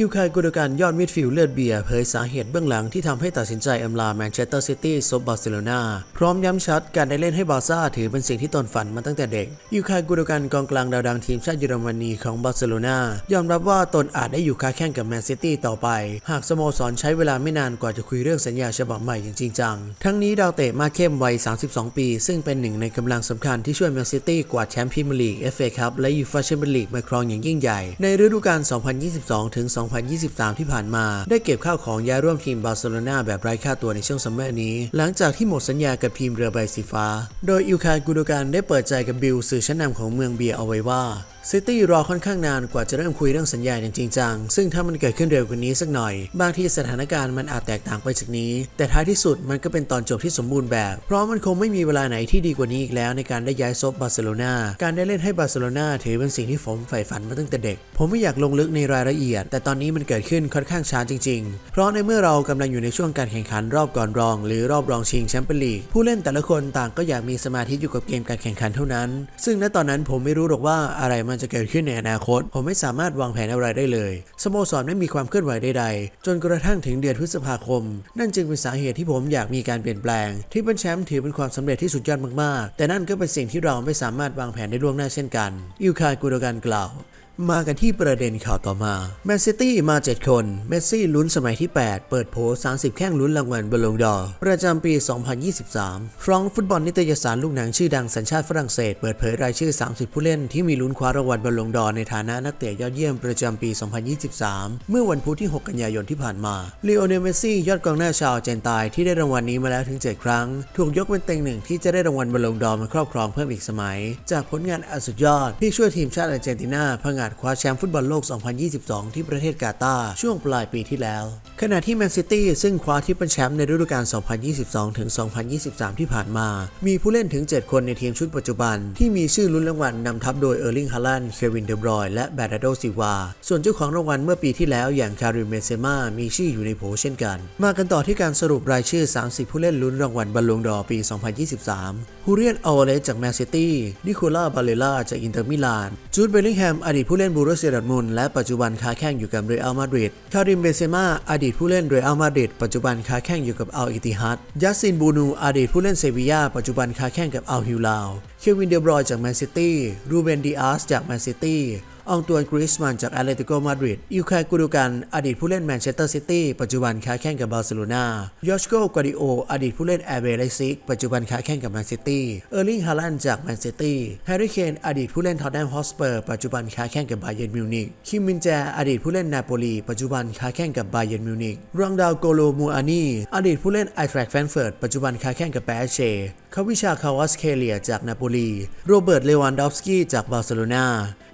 อิลคายกุดการยอดมิดฟิลด์เลือดเบียร์เผยสาเหตุเบื้องหลังที่ทำให้ตัดสินใจอำลาแมนเชสเตอร์ซิตี้ซบบาร์เซโลนาพร้อมย้ำชัดการได้เล่นให้บาร์ซ่าถือเป็นสิ่งที่ตนฝันมาตั้งแต่เด็ก อิลคายกุดการกองกลางดาวดังทีมชาติเยอรมนีของบาร์เซโลนายอมรับว่าตนอาจได้อยู่ค้าแข่งกับแมนซิตี้ต่อไป หากสโมสรใช้เวลาไม่นานกว่าจะคุยเรื่องสัญญาฉบับใหม่อย่างจริงจัง ทั้งนี้ดาวเตะมาเข้มวัย 32 ปี ซึ่งเป็นหนึ่งในกำลังสำคัญที่ช่วยแมนซิตี้กวาดแชมป์พรีเมียร์ลีก FA คัพและยูฟ่าแชมเปี้ยนลีกมาครองอย่างยิ่งใหญ่ในฤดูกาล2022ถึง2023 ที่ผ่านมา ได้เก็บข้าวของย้ายร่วมทีมบาร์เซโลนาแบบไร้ค่าตัวในช่วงซัมเมอร์นี้ หลังจากที่หมดสัญญากับทีมเรือใบสีฟ้า โดยอิลคายกูโดการได้เปิดใจกับบิลสื่อชั้นนำของเมืองเบียเอาไว้ว่าซิตี้รอค่อนข้างนานกว่าจะเริ่มคุยเรื่องสัญญาอย่างจริงจัง ซึ่งถ้ามันเกิดขึ้นเร็วกว่านี้สักหน่อย บางทีสถานการณ์มันอาจแตกต่างไปจากนี้ แต่ท้ายที่สุดมันก็เป็นตอนจบที่สมบูรณ์แบบ เพราะมันคงไม่มีเวลาไหนที่ดีกว่านี้อีกแล้วในการได้ย้ายซบบาร์เซโลนาการได้เล่นให้บาร์เซโลนาถือเป็นสิ่งที่ผมใฝ่ฝันมาตั้งแต่เด็ก ผมไม่อยากลงลึกในรายละเอียด แต่ตอนนี้มันเกิดขึ้นค่อนข้างช้าจริง ๆ เพราะในเมื่อเรากำลังอยู่ในช่วงการแข่งขันรอบก่อนรอง หรือรอบรองชิงแชมเปี้ยนลีกผู้เล่นแต่ละคนต่างก็อยากมีสมาธิอยู่กับเกมการแข่งขันเท่านั้น ซึ่งณตอนนั้นผมไม่รู้หรอกว่าอะไรมันจะเกิดขึ้นในอนาคต ผมไม่สามารถวางแผนอะไรได้เลย สโมสรไม่มีความเคลื่อนไหวใดๆ จนกระทั่งถึงเดือนพฤษภาคม นั่นจึงเป็นสาเหตุที่ผมอยากมีการเปลี่ยนแปลง ที่เป็นแชมป์ถือเป็นความสำเร็จที่สุดยอดมากๆ แต่นั่นก็เป็นสิ่งที่เราไม่สามารถวางแผนได้ล่วงหน้าเช่นกัน อิวคายกูโดกันกล่าว มากันที่ประเด็นข่าวต่อมาแมนซิตี้มา 7 คน เมสซี่ลุ้นสมัยที่ 8 เปิดโผ30 แข้งลุ้นรางวัลบอลลงดอร์ประจำปี 2023 ฟรองฟุตบอลนิตยสารลูกหนังชื่อดังสัญชาติฝรั่งเศส เปิดเผยรายชื่อ 30 ผู้เล่นที่มีลุ้นคว้ารางวัลบอลลงดอร์ในฐานะนักเตะยอดเยี่ยมประจำปี 2023 เมื่อวันพุธที่ 6 กันยายนที่ผ่านมาลีโอเนลเมสซี่ยอดกองหน้าชาวเจนตน์ที่ได้รางวัลนี้มาแล้วถึง 7 ครั้ง ถูกยกเป็นเต็งหนึ่งที่จะได้รางวัลบอลลงดอร์มาครอบครองเพิ่มอีกสมัย จากผลงานอันสุดยอดที่ช่วยทีมชาติอาร์เจนตินาผงาดคว้าแชมป์ฟุตบอลโลก 2022 ที่ประเทศกาตาร์ช่วงปลายปีที่แล้ว ขณะที่แมนซิตี้ซึ่งคว้าที่เป็นแชมป์ในฤดูกาล 2022 ถึง 2023 ที่ผ่านมา มีผู้เล่นถึง 7 คนในทีมชุดปัจจุบัน ที่มีชื่อลุ้นรางวัลนำทัพโดยเออร์ลิงฮาลันด์เควินเดบรอยและแบรดโดซิวา ส่วนเจ้าของรางวัลเมื่อปีที่แล้วอย่างคาริมเมเซมามีชื่ออยู่ในโผเช่นกัน มากันต่อที่การสรุปรายชื่อ 30 ผู้เล่นลุ้นรางวัลบอลลงดอปี 2023 ฮูเรียนออเลสจากแมนซิตี้ นิโคล่าบาเลล่าจากอินเตอร์มิลาน จูดเบลลิงแฮมอดีตผู้เล่นบูรุสเซียดอทมุนและปัจจุบันค้าแข่งอยู่กับเรอัลมาดริด คาริมเบเซมาอดีตผู้เล่นเรอัลมาดริดปัจจุบันค้าแข่งอยู่กับอัลอิติฮัดยัสซินบูนูอดีตผู้เล่นเซบียาปัจจุบันค้าแข่งกับอัลฮิลลาวเควินเดบรอยจากแมนซิตี้ รูเบนดิอาสจากแมนซิตี้ องตวนกริสมันจากแอตเลติโกมาดริดอิลคายกูดูกันอดีตผู้เล่นแมนเชสเตอร์ซิตี้ปัจจุบันค้าแข่งกับบาร์เซโลนายอชโกกวาดิโอ อดีตผู้เล่นแอร์เบเลซิกปัจจุบันค้าแข่งกับแมนซิตี้เออร์ลิงฮาลันจากแมนซิตี้แฮร์รี่เคนอดีตผู้เล่นทอตแนมฮอสเปอร์ปัจจุบันค้าแข่งกับบาเยิร์นมิวนิกคิมมินแจอดีตผู้เล่นนาโปลีปัจจุบันค้าแข่งกับบาเยิร์นมิวนิกรองดาวโกโลมูอานีอดีตผู้เล่นไอแทรกแฟนเฟิร์ตปัจจุบันค้าแข่งกับแปเช คาวิชาคาวัสเคเลียจากนาโปลี โรเบิร์ต เลวันดอฟสกี้จากบาร์เซโลนา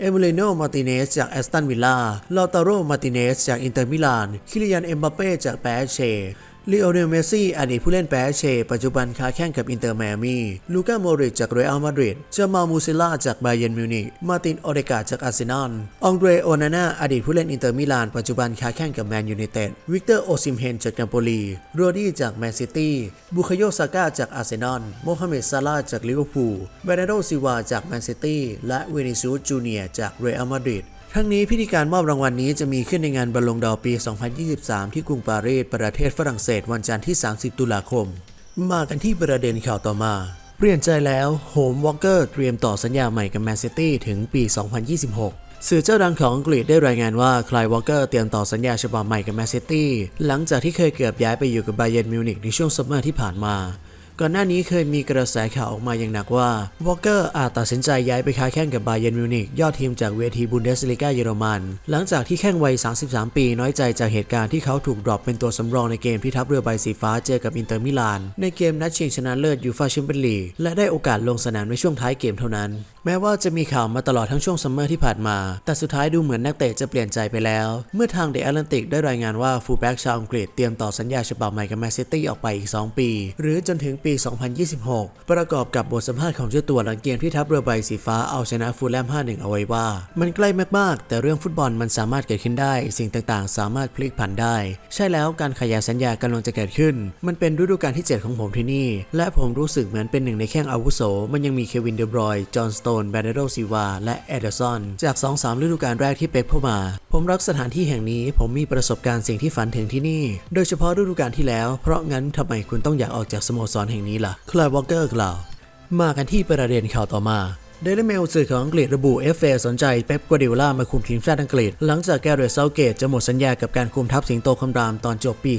เอมเลโนมาร์ติเนสจากแอสตันวิลล่าลอตาโรมาร์ติเนสจากอินเตอร์มิลาน คิลิยัน เอ็มบัปเป้จากแปเช ลีโอเนล เมสซี่ อดีตผู้เล่นแปเช ปัจจุบันค้าแข่งกับอินเตอร์ไมมีลูก้าโมริจากเรอัลมาดริด เจมามูซิล่าจากบาเยนมิวนิก มาตินโอเดกาจากอาร์เซนอล องเดรโอนาน่า อดีตผู้เล่นอินเตอร์มิลาน ปัจจุบันค้าแข่งกับแมนยูไนเต็ด วิกเตอร์โอซิมเฮนจากนาโปลี โรดี้จากแมนซิตี้ บุคโยซาก้าจากอาร์เซนอล โมฮัมเหม็ดซาลาจากลิเวอร์พูลเบรนาโดซิวาจากแมนซิตี้ และเวนิซูจูเนียจากเรอัลมาดริด ทั้งนี้พิธีการมอบรางวัลนี้จะมีขึ้นในงานบอลลงดอปี 2023 ที่กรุงปารีส ประเทศฝรั่งเศส วันจันทร์ที่ 30 ตุลาคม มากันที่ประเด็นข่าวต่อมา เปลี่ยนใจแล้วโฮมวอลเกอร์เตรียมต่อสัญญาใหม่กับแมนซิตี้ถึงปี 2026สื่อเจ้าดังของอังกฤษได้รายงานว่าคลายวอลเกอร์เตรียมต่อสัญญาฉบับใหม่กับแมนซิตี้หลังจากที่เคยเกือบย้ายไปอยู่กับไบเยนมิวนิกในช่วงซัมเมอร์ที่ผ่านมา ก่อนหน้านี้เคยมีกระแสข่าวออกมาอย่างหนักว่าวอลเกอร์อาจตัดสินใจย้ายไปค้าแข่งกับบาเยร์นมิวนิกยอดทีมจากเวทีบุนเดสลิก้าเยอรมัน หลังจากที่แข่งวัย 33 ปีน้อยใจจากเหตุการณ์ที่เขาถูกดรอปเป็นตัวสำรองในเกมที่ทัพเรือใบสีฟ้าเจอกับอินเตอร์มิลาน ในเกมนัดชิงชนะเลิศยูฟาแชมเปี้ยนลีกและได้โอกาสลงสนามในช่วงท้ายเกมเท่านั้น แม้ว่าจะมีข่าวมาตลอดทั้งช่วงซัมเมอร์ที่ผ่านมา แต่สุดท้ายดูเหมือนนักเตะจะเปลี่ยนใจไปแล้ว เมื่อทางเดอะแอตแลนติกได้รายงานว่าฟูลแบ็กชาวอังกฤษเตรียมต่อสัญญาฉบับใหม่กับแมนซิตี้ออกไปอีก 2 ปี หรือจนถึงปี 2026 ประกอบกับบทสัมภาษณ์ของเจ้าตัวหลังเกมที่ทัพเรือใบสีฟ้าเอาชนะฟูลแลม 5-1 เอาไว้ว่า มันใกล้มากๆ แต่เรื่องฟุตบอลมันสามารถเกิดขึ้นได้ สิ่งต่างๆ สามารถพลิกผันได้ ใช่แล้วการขยายสัญญากำลังจะเกิดขึ้น มันเป็นฤดูกาลที่ 7 ของผมที่นี่ และผมรู้สึกเหมือนเป็นหนึ่งในแข้งอาวุโส มันยังมีเควินเดบรอยจอห์นสโตนแบรโดซิวาและเอเดอร์สันจาก 2-3 ฤดูกาลแรกที่เป๊ปเข้ามา ผมรักสถานที่แห่งนี้ผมมีประสบการณ์สิ่งที่ฝันถึงที่นี่ โดยเฉพาะฤดูกาลที่แล้ว เพราะงั้นทำไมคุณต้องอยากออกจากสโมสรแห่งนี้ล่ะคลายวอลเกอร์กล่าว มากันที่ประเด็นข่าวต่อมาเดลิเมลสื่อของอังกฤษระบุ FA สนใจเป๊ปกัวเดโอล่ามาคุมทีมชาติอังกฤษ หลังจากแกเรตเซาเกตจะหมดสัญญากับการคุมทัพสิงโตคำรามตอนจบปี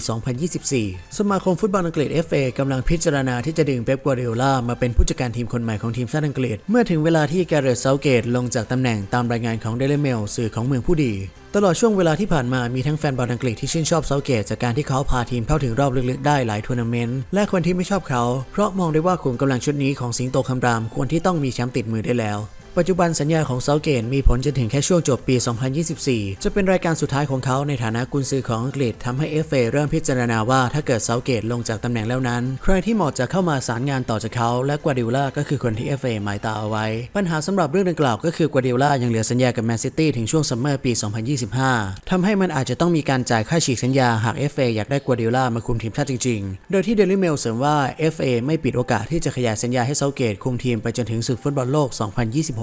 2024 สมาคมฟุตบอลอังกฤษ FA กำลังพิจารณาที่จะดึงเป๊ปกัวเดโอล่ามาเป็นผู้จัดการทีมคนใหม่ของทีมชาติอังกฤษ เมื่อถึงเวลาที่แกเรตเซาเกตลงจากตำแหน่งตามรายงานของเดลิเมลสื่อของเมืองผู้ดี ตลอดช่วงเวลาที่ผ่านมามีทั้งแฟนบอลอังกฤษที่ชื่นชอบเซาเกตจากการที่เขาพาทีมเข้าถึงรอบลึกๆได้หลายทัวร์นาเมนต์และคนที่ไม่ชอบเขา เพราะมองได้ว่าขุมกำลังชุดนี้ของสิงโตคำรามควรที่ต้องมีแชมป์ติดมือได้แล้ว ปัจจุบันสัญญาของเซาเกตมีผลจนถึงแค่ช่วงจบปี 2024 จะเป็นรายการสุดท้ายของเขาในฐานะกุนซือของอังกฤษทำให้ FA เเริ่มพิจารณาว่าถ้าเกิดเซาเกตลงจากตำแหน่งแล้วนั้น ใครที่เหมาะจะเข้ามาสารงานต่อจากเขา และกวาดิโอลาก็คือคนที่ FA หมายตาเอาไว้ ปัญหาสำหรับเรื่องดังกล่าวก็คือกวาดิโอลายังเหลือสัญญากับแมนซิตี้ถึงช่วงซัมเมอร์ปี 2025ทำให้มันอาจจะต้องมีการจ่ายค่าฉีกสัญญาหาก FA อยากได้กวาดิโอลามาคุมทีมชาติจริง ๆ โดยที่เดลิเมลเสริมว่า FA ไม่ปิดโอกาสที่จะขยายสัญญาให้เซาเกตคุมทีมไปจนถึงศึกฟุตบอลโลก 2026